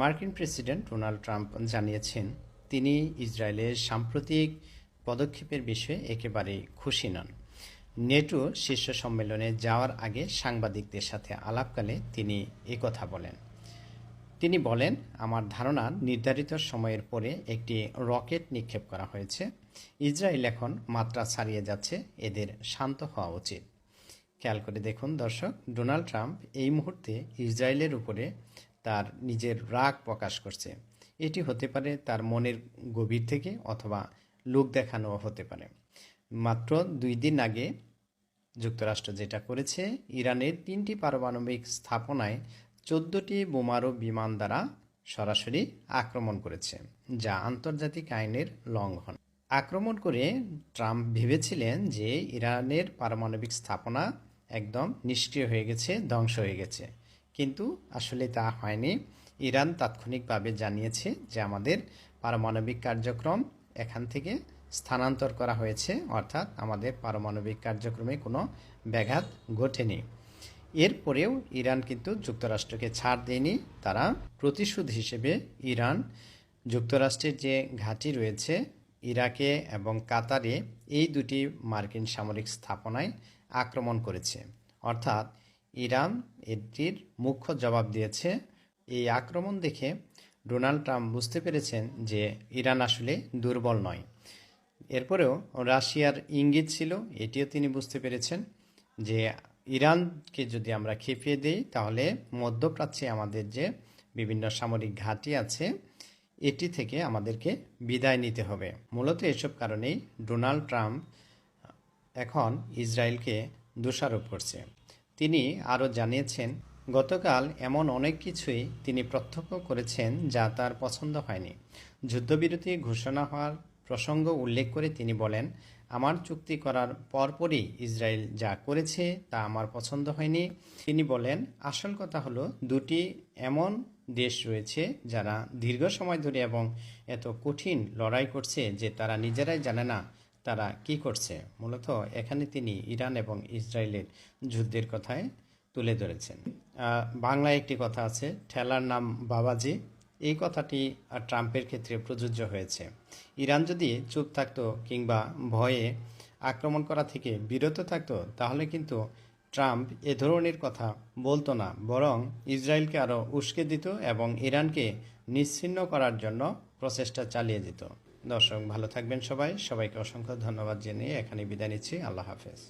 মার্কিন president Donald Trump জানিয়েছেন, তিনি ইসরায়েলের সাম্প্রতিক পদক্ষেপের বিষয়ে একেবারে খুশি নন। নেটো শীর্ষ সম্মেলনে যাওয়ার আগে সাংবাদিকদের সাথে আলাপকালে তিনি একথা বলেন। তিনি বলেন, আমার ধারণা, নির্ধারিত সময়ের পরে একটি রকেট নিক্ষেপ করা হয়েছে। ইসরায়েল এখন মাত্রা ছাড়িয়ে যাচ্ছে, এদের শান্ত হওয়া উচিত। খেয়াল করে দেখুন দর্শক, ডোনাল্ড ট্রাম্প এই মুহূর্তে ইসরায়েলের উপরে তার নিজের রাগ প্রকাশ করছে। এটি হতে পারে তার মনের গভীর থেকে অথবা লোক দেখানো হতে পারে। মাত্র দুই দিন আগে যুক্তরাষ্ট্র যেটা করেছে, ইরানের তিনটি পারমাণবিক স্থাপনায় চোদ্দটি বোমারো বিমান দ্বারা সরাসরি আক্রমণ করেছে, যা আন্তর্জাতিক আইনের লঙ্ঘন। আক্রমণ করে ট্রাম্প ভেবেছিলেন যে ইরানের পারমাণবিক স্থাপনা একদম নিষ্ক্রিয় হয়ে গেছে, ধ্বংস হয়ে গেছে। কিন্তু আসলে তা হয়নি। ইরান তাৎক্ষণিকভাবে জানিয়েছে যে আমাদের পারমাণবিক কার্যক্রম এখান থেকে স্থানান্তর করা হয়েছে, অর্থাৎ আমাদের পারমাণবিক কার্যক্রমে কোনো ব্যাঘাত ঘটেনি। এরপরেও ইরান কিন্তু যুক্তরাষ্ট্রকে ছাড় দেয়নি। তারা প্রতিশোধ হিসেবে ইরান, যুক্তরাষ্ট্রের যে ঘাঁটি রয়েছে ইরাকে এবং কাতারে, এই দুটি মার্কিন সামরিক স্থাপনায় আক্রমণ করেছে। অর্থাৎ ইরান এটির মুখ্য জবাব দিয়েছে। এই আক্রমণ দেখে ডোনাল্ড ট্রাম্প বুঝতে পেরেছেন যে ইরান আসলে দুর্বল নয়। এরপরেও রাশিয়ার ইঙ্গিত ছিল, এটিও তিনি বুঝতে পেরেছেন, যে ইরানকে যদি আমরা খেপিয়ে দিই, তাহলে মধ্যপ্রাচ্যে আমাদের যে বিভিন্ন সামরিক ঘাঁটি আছে, এটি থেকে আমাদেরকে বিদায় নিতে হবে। মূলত এসব কারণেই ডোনাল্ড ট্রাম্প এখন ইসরায়েলকে দোষারোপ করছে। তিনি আরও জানিয়েছেন, গতকাল এমন অনেক কিছুই তিনি প্রত্যক্ষ করেছেন যা তার পছন্দ হয়নি। যুদ্ধবিরতি ঘোষণা হওয়ার প্রসঙ্গ উল্লেখ করে তিনি বলেন, আমার চুক্তি করার পরপরই ইসরায়েল যা করেছে তা আমার পছন্দ হয়নি তিনি বলেন, আসল কথা হলো, দুটি এমন দেশ রয়েছে যারা দীর্ঘ সময় ধরে এবং এত কঠিন লড়াই করছে যে তারা নিজেরাই জানে না তারা কি করছে? মূলত এখানে তিনি ইরান এবং ইসরায়েলের যুদ্ধের কথায় তুলে ধরেছেন। বাংলায় একটি কথা আছে, ঠেলার নাম বাবাজি। এই কথাটি ট্রাম্পের ক্ষেত্রে প্রযোজ্য হয়েছে। ইরান যদি চুপ থাকতো কিংবা ভয়ে আক্রমণ করা থেকে বিরত থাকতো, তাহলে কিন্তু ট্রাম্প এ ধরনের কথা বলতো না, বরং ইসরায়েলকে আরও উস্কে দিত এবং ইরানকে নিশ্চিন্ন করার জন্য প্রচেষ্টা চালিয়ে যেত। দর্শক ভালো থাকবেন সবাই। সবাইকে অসংখ্য ধন্যবাদ জানিয়ে এখানে বিদায় নিচ্ছি। আল্লাহ হাফেজ।